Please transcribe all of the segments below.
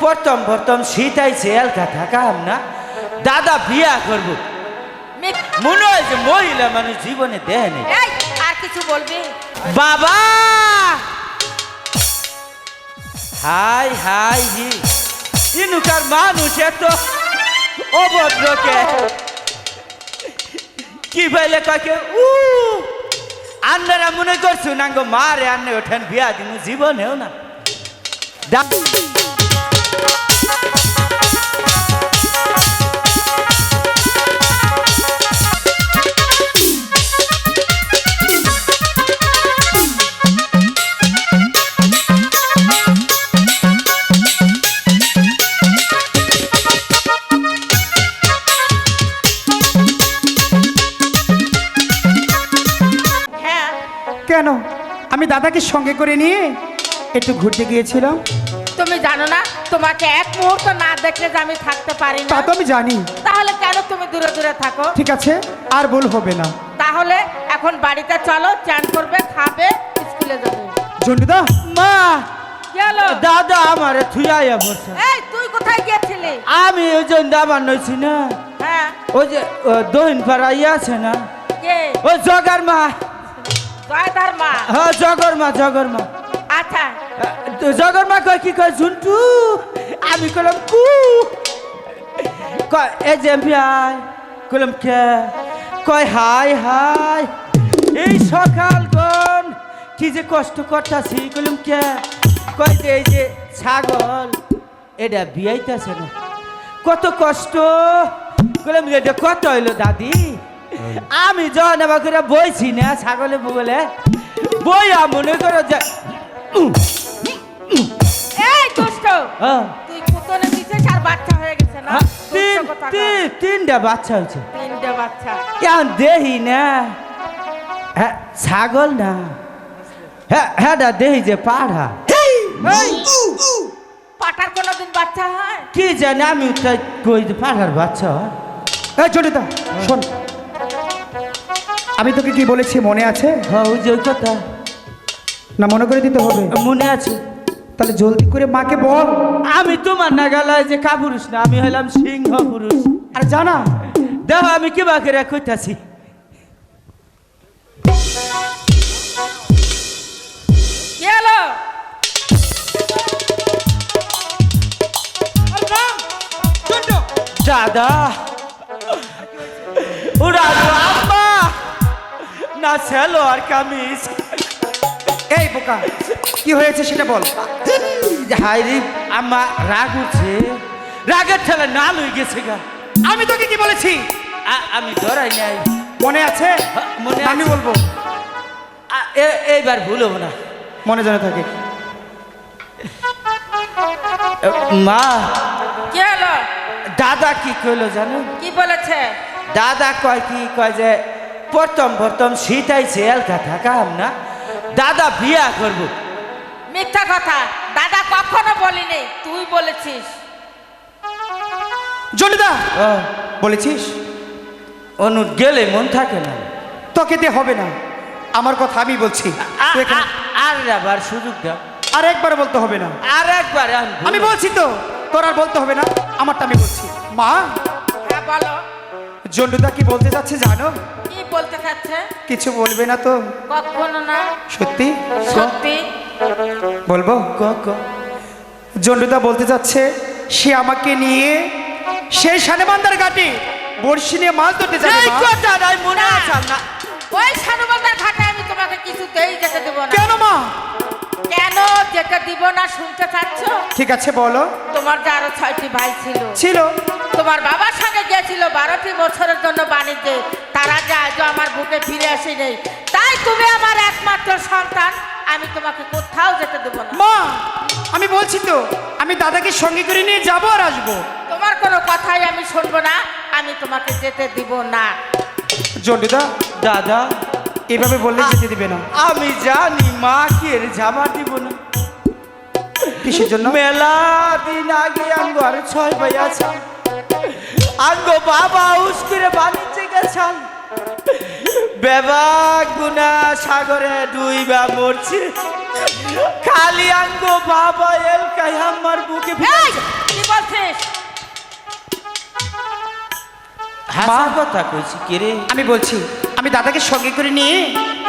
প্রথম প্রথম শীত আইছে এলকা থাকাম না। দাদা বিয়া করব। মনে হয় যে মহিলা মানুষ জীবনে দেয়নি আর কিছু বলবি? বাবা! হাই হাই জি ইনুকার মানুষ এত অভদ্রকে কি? বলে কাকে উ! আন্নারা মনে করছু না গো? মারে আন্নে ওঠেন বিয়া দিমু জীবনেও না। কেন? আমি দাদাকে সঙ্গে করে নিয়ে একটু ঘুরতে গিয়েছিলাম। তুমি জানো না তোমাকে এক মুহূর্ত না দেখলে যে আমি থাকতে পারি তা না। তো আমি জানি। তাহলে কেন তুমি দূরে দূরে থাকো? ঠিক আছে আর ভুল হবে না। তাহলে এখন বাড়িতে চলো চান করবে খাবে স্কুলে যাবে। জন্ডুদা! মা! গেল দাদা আমারে থুয়াইয়া বসে এই তুই কোথায় গিয়েছিলি? আমি ওই জন্য দাবার নইছি না। হ্যাঁ। ওই যে দহিন পাড়া ইয়ে আছে না। কে? ওই জগার মা। জয়দার মা হ্যাঁ জগর মা জগর মা আচ্ছা। জগর মা কয় কি কয় ঝুন্টু? আমি কলাম কু। কয় এ কলাম কে? কয় হাই হাই। এই সকাল গন কি যে কষ্ট করতাছি। কলাম কে? কয় যে এই যে ছাগল এটা বিয়াইতেছে না। কত কষ্ট। কলাম এটা কত হইল দাদি? আমি আবার করে বইছি না ছাগলে বগলে বইয়া মনে করো যে এই দুষ্ট! হ্যাঁ। তুই কুতনে বাচ্চা হয়ে গেছে না? হ্যাঁ, তিন তিন তিনটা বাচ্চা হয়েছে। তিনটে বাচ্চা। এখন দেহি না? হ্যাঁ ছাগল না? হ্যাঁ হ্যাঁ দেহি যে পাড়া। পাটার কোনোদিন বাচ্চা হয়? কি জানি আমি কই যে পাড়ার বাচ্চা হয়। এই জন্ডুদা শোন। আমি তোকে কি বলেছি মনে আছে? হ্যাঁ ওই যে ওই কথা। না মনে করে দিতে হবে। মনে আছে। তাহলে জলদি করে মাকে বল। আমি তোমার না গেলায় যে কাপুরুষ না আমি হলাম সিংহ পুরুষ আর জানা দেখো আমি কি বাকি কইতাছি। কি দাদা ওরা আম্মা না ছেলো আর কামিজ। এই বোকা কি হয়েছে সেটা বল। হাইরি আম্মা রাগ উঠছে রাগের ঠেলা না লই গেছে গা। আমি তোকে কি বলেছি? আমি ধরাই নাই। মনে আছে? হ্যাঁ, মনে আমি বলব। এইবার ভুল হব না। মনে জানা থাকে। মা কি হলো দাদা কি কইলো জানো? কি বলেছে? দাদা কয় কি কয় যে প্রথম প্রথম শীত আইছে এলকা থাকাম না। দাদা বিয়া করব। মিথ্যা কথা। দাদা কখনো বলিনি। তুই বলেছিস। ও, বলেছিস? অনু গেলে মন থাকে না। তোকে দিয়ে হবে না। আমার কথা আমি বলছি। আর আবার সুযোগ দাও। আর একবার বলতে হবে না। আর একবার আমি বলছি তো তোর আর বলতে হবে না। আমারটা আমি বলছি। মা! হ্যাঁ বলো। জন্ডুদা কি বলতে যাচ্ছে জানো? বলতে চাচ্ছে কিছু বলবে না তো। কখনো না। সত্যি? সত্যি? বলব? জন্ডুদা বলতে যাচ্ছে সে আমাকে নিয়ে সেই সানেবান্দার ঘাটে বড়শি নিয়ে মাছ ধরতে যাবে মনে আছে না ওই সানুবান্দার ঘাটে আমি তোমাকে কিছুতেই যেতে দেবো না। কেন যেতে দিব না শুনতে চাচ্ছ? ঠিক আছে বলো। তোমার যে আরও ছয়টি ভাই ছিল। ছিল। তোমার বাবার সঙ্গে গিয়েছিল বারোটি বছরের জন্য বাণিজ্যে। তারা যে আজও আমার বুকে ফিরে আসি নেই তাই তুমি আমার একমাত্র সন্তান। আমি তোমাকে কোথাও যেতে দেবো না। মা আমি বলছি তো আমি দাদাকে সঙ্গে করে নিয়ে যাব আর আসব। তোমার কোনো কথাই আমি শুনব না। আমি তোমাকে যেতে দিব না। জন্ডুদা দাদা এভাবে বললে যেতে দিবে না। আমি জানি মা কি এর যাবার দিব। কিসের জন্য? মেলা দিন আগে আঙ্গর ছয় ভাই আছেন আঙ্গ বাবা উস্কিরে বাণিজ্যে গেছেন বেবা গুনা সাগরে ডুইবা মরছে। খালি আঙ্গ বাবা এলকাই আমার বুকে কি বলছিস? হ্যাঁ, মা? কথা কইছি কিরে আমি বলছি আমি দাদাকে সঙ্গে করে নিয়ে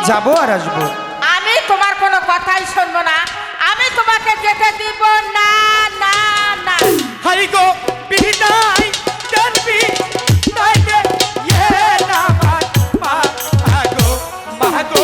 যাব আর আসব। আমি তোমার কোনো কথাই শুনব না। তোমাকে যেতে দিব না না না। হাই গো, বিদায়, জানবি? তাইতে ইয়ে না মা মা গো মাগো বিদায়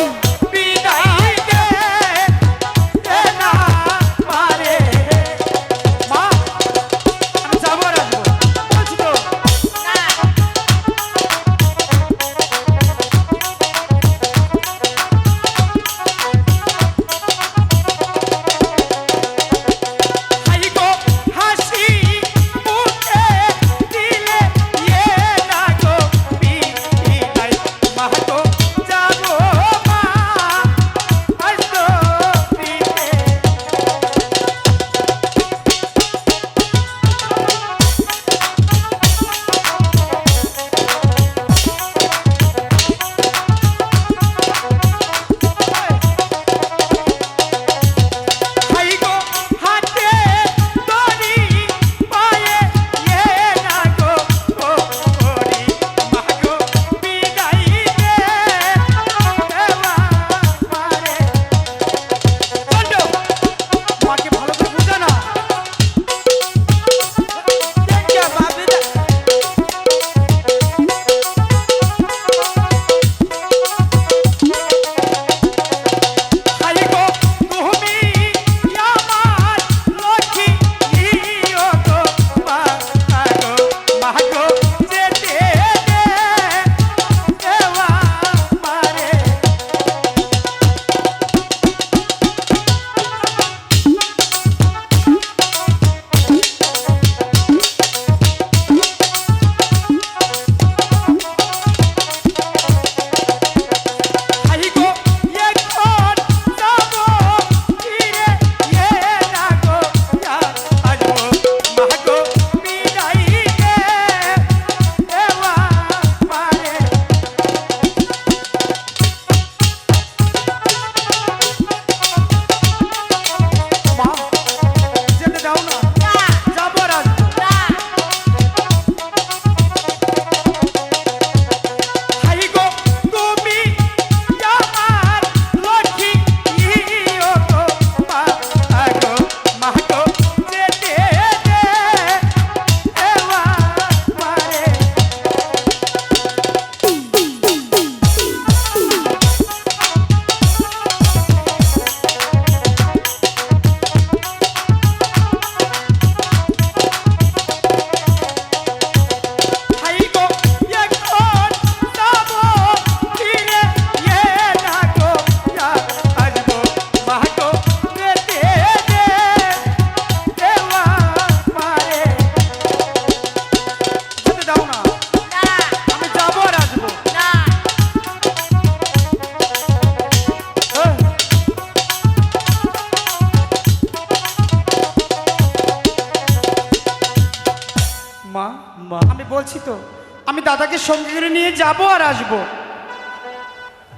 দাদাকে সঙ্গে করে নিয়ে যাব আর আসব।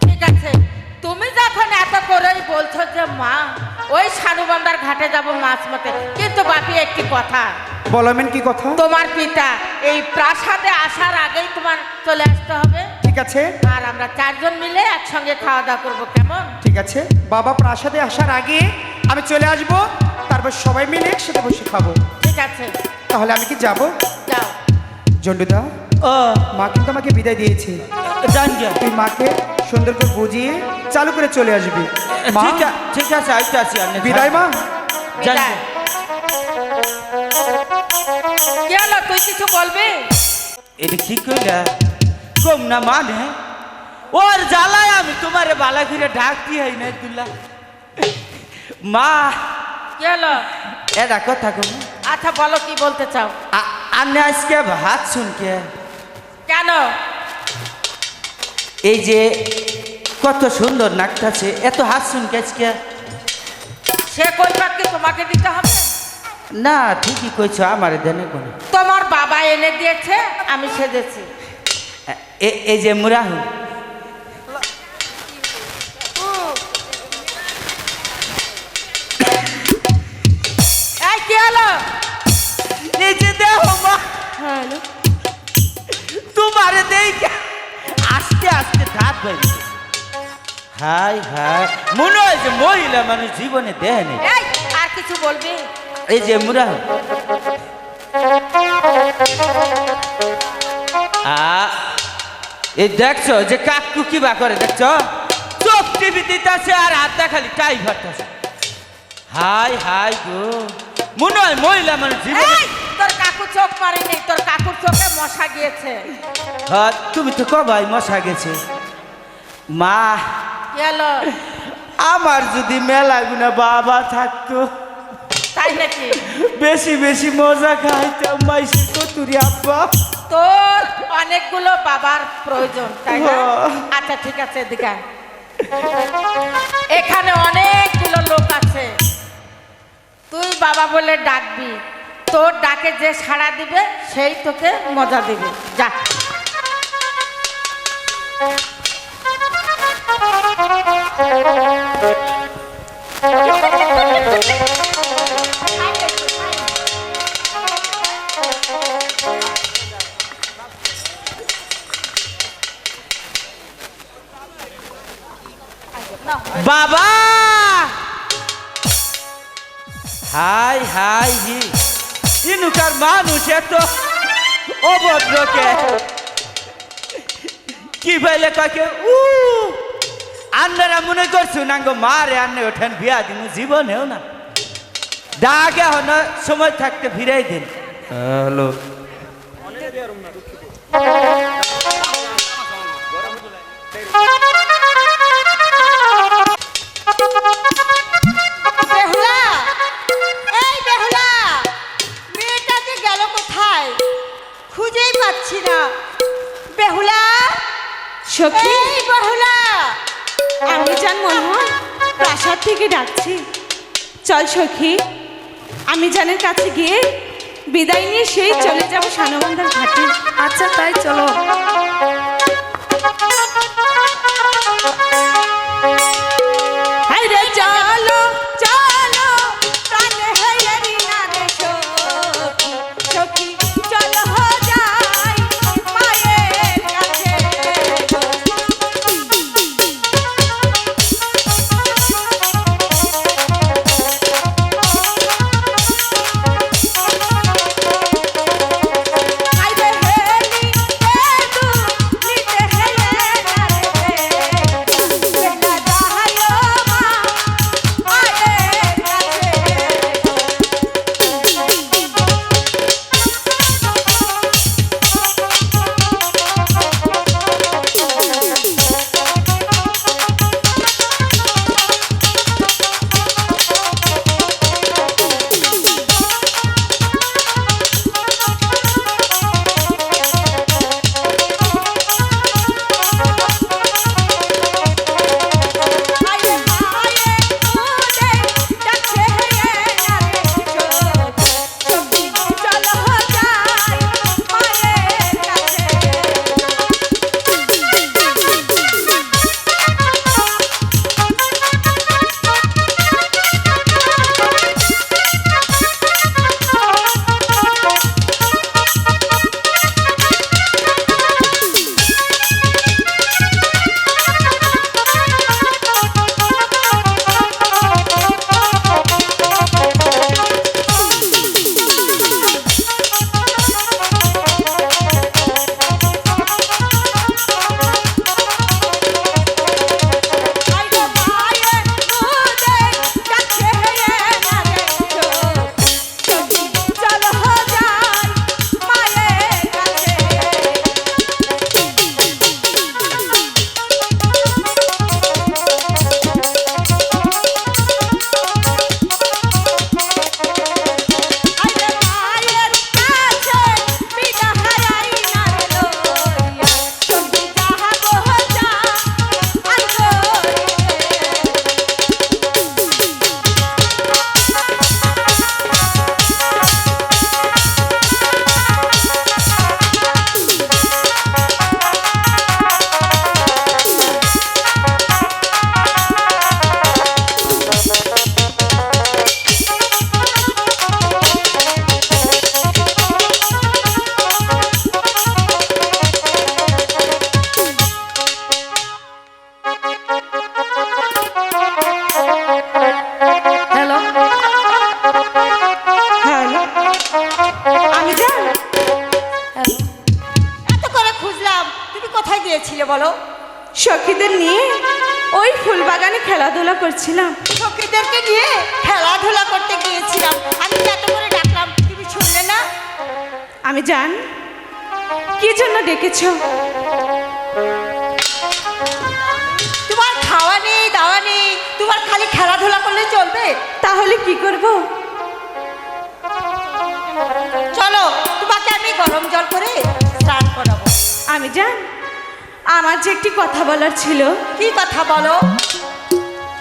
ঠিক আছে। তুমি যখন এত করেই বলছো যে মা ওই সানুবন্দার ঘাটে যাব মাছ মতে কিন্তু বাপি একটি কথা। বলবেন কি কথা? তোমার পিতা এই প্রাসাদে আসার আগেই তোমার চলে আসতে হবে। ঠিক আছে। আর আমরা চারজন মিলে একসঙ্গে খাওয়া দাওয়া করব কেমন? ঠিক আছে। বাবা প্রাসাদে আসার আগে আমি চলে আসব তারপর সবাই মিলে একসাথে বসে খাব। ঠিক আছে। তাহলে আমি কি যাব? যাও। জন্ডুদা ও মা কিন্তু আমাকে বিদায় দিয়েছে। জান গিয়া তুই মাকে সুন্দর করে বুঝিয়ে চালু করে চলে আসবি। ঠিক আছে ঠিক আছে আইতে আসি বিদায় মা। জান তুই কিছু বলবি? এটা কি কইলা? কম না মানে? ওর জ্বালায় আমি তোমারে বালা ঘিরে দিয়ে নাই তুলা। মা। এটা কথা কম আচ্ছা বলো কি বলতে চাও? আপনি আজকে ভাত শুনকে। কেন? এই যে কত সুন্দর নাকটাছে এত হাত শুনকে আজকে সে কৈফাত কি তোমাকে দিতে হবে? না ঠিকই কইছো আমার দেনে কোনো? তোমার বাবা এনে দিয়েছে আমি সেজেছি। এই যে মুরাহু। এই কি হলো? যে দেহ মা। হ্যালো। তোমার তোমারে দেই আস্তে আস্তে দাঁত বেরিয়ে হাই হাই। মনে হয় যে মহিলা মানুষ জীবনে দেয় নেই। এই আর কিছু বলবি? এই যে মুরা। আ এই দেখছ যে কাকু কি বা করে দেখছ? চোখ টিভি দিতেছে আর হাতটা খালি টাই ভরতেছে হাই হাই গো। মনে হয় মহিলা মানুষ জীবনে চোখ মারেনি তোর কাকুর চোখে মশা গিয়েছে। হ্যাঁ, তুমি তো কবাই মশা গেছে। মা হলো? আমার যদি মেলা গুনা বাবা থাকতো তাই নাকি? বেশি বেশি মজা খাইতাম মাইসি কতুরি আব্বা। তোর অনেকগুলো বাবার প্রয়োজন তাই না? হ্যাঁ। আচ্ছা ঠিক আছে এদিকে এখানে অনেকগুলো লোক আছে। তুই বাবা বলে ডাকবি। তোর ডাকে যে সাড়া দিবে সেই তোকে মজা দিবে। যা। মানুষ এত অভদ্রকে। কি বলে কাকে উ আন্দারা মনে করছু না গো? মারে আন্নে ওঠেন, বিয়া দিন জীবনেও না। ডাকে হন, সময় থাকতে ফিরাই দিন। হ্যালো। সখী এই আমি জান মনে হয় প্রাসাদ থেকে ডাকছি। চল সখী আমি জানের কাছে গিয়ে বিদায় নিয়ে সেই চলে যাব সানবন্ধার ঘাটে। আচ্ছা তাই চলো। চলো করছিলাম সখীদেরকে নিয়ে খেলাধুলা করতে গিয়েছিলাম। আমি তো এত করে ডাকলাম তুমি শুনলে না? আমি জান কি জন্য ডেকেছ? তোমার খাওয়া নেই দাওয়া নেই তোমার খালি খেলাধুলা করলে চলবে? তাহলে কি করব? চলো তোমাকে আমি গরম জল করে স্নান করাবো। আমি জান আমার যে একটি কথা বলার ছিল। কি কথা বলো?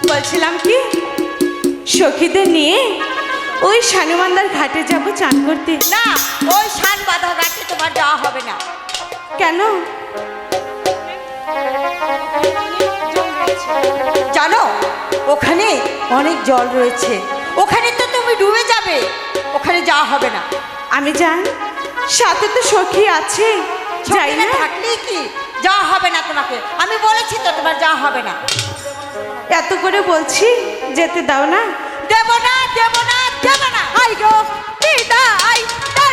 বলছিলাম কি? সখীদের নিয়ে ওই শানুমান্দার ঘাটে যাব চান করতে। না ওই শান বাঁধা গাছে তোমার যাওয়া হবে না। কেন? জানো ওখানে অনেক জল রয়েছে। ওখানে তো তুমি ডুবে যাবে। ওখানে যাওয়া হবে না। আমি জান সাথে তো সখী আছে। যাই না। থাকলেই কি? যাওয়া হবে না তোমাকে। আমি বলেছি তো তোমার যাওয়া হবে না। এত করে বলছি, যেতে দাও না। দেব না দেব না দেব না। আই গো তানবি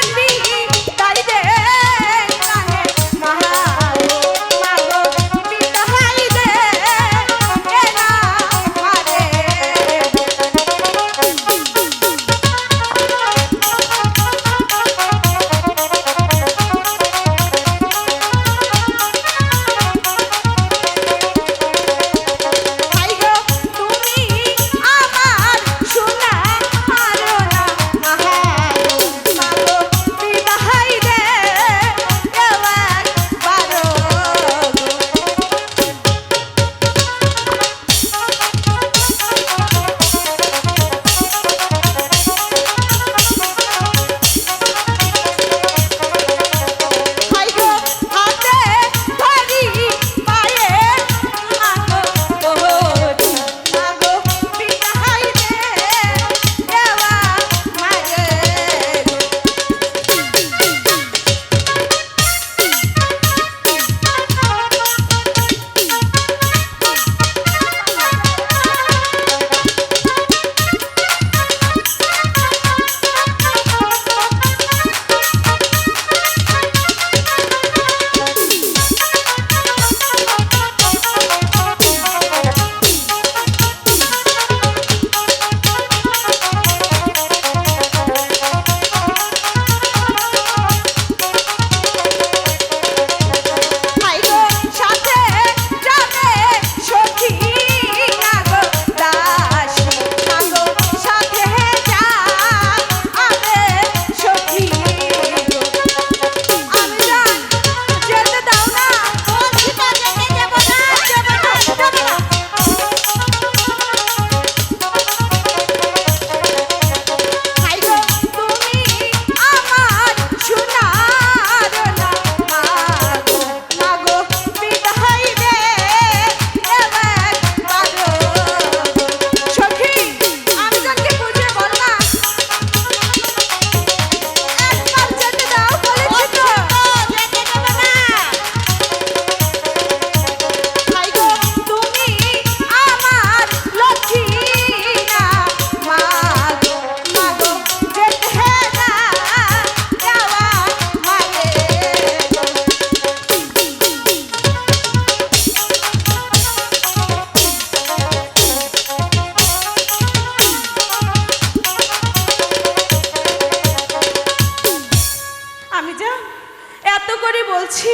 বলছি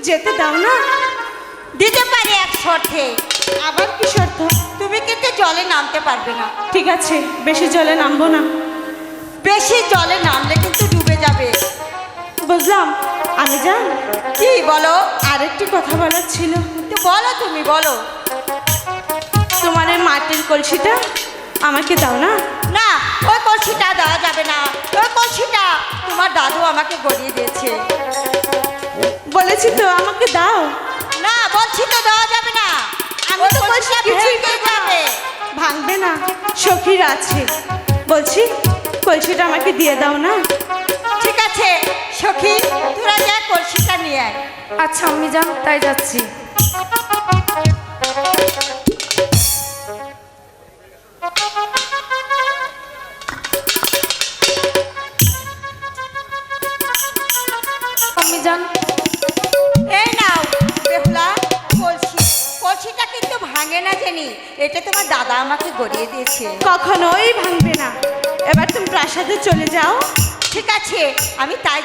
যেতে দাও না। দিতে পারি এক শর্তে। আবার কি শর্ত? তুমি কিন্তু জলে নামতে পারবে না। ঠিক আছে বেশি জলে নামবো না। বেশি জলে নামলে কিন্তু ডুবে যাবে। বুঝলাম। আমি জান কি বলো? আরেকটি কথা বলার ছিল। তো বলো তুমি বলো। তোমার এই মাটির কলসিটা আমাকে দাও না? না ওই কলসিটা দেওয়া যাবে না। ওই কলসিটা তোমার দাদু আমাকে গড়িয়ে দিয়েছে। বলেছি তো আমাকে দাও। না বলছি তো দেওয়া যাবে না। আমি তো বলছি কিছুই যাবে। ভাঙবে না সখীর আছে। বলছি কলসিটা আমাকে দিয়ে দাও না? ঠিক আছে সখী তোরা যা কলসিটা নিয়ে আয়। আচ্ছা আমি যাও তাই যাচ্ছি। আমি জান ভাঙে না জানি? এটা তোমার দাদা আমাকে গড়িয়ে দিয়েছে। কখনোই ভাঙবে না। এবার তুমি প্রাসাদে চলে যাও। ঠিক আছে আমি তাই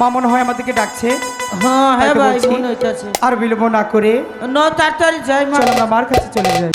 মামন হয় আমাদেরকে ডাকছে। হ্যাঁ হ্যাঁ ভাই আর বিলম্ব না করে ন তাড়াতাড়ি যাই মা। আমার কাছে চলে যায়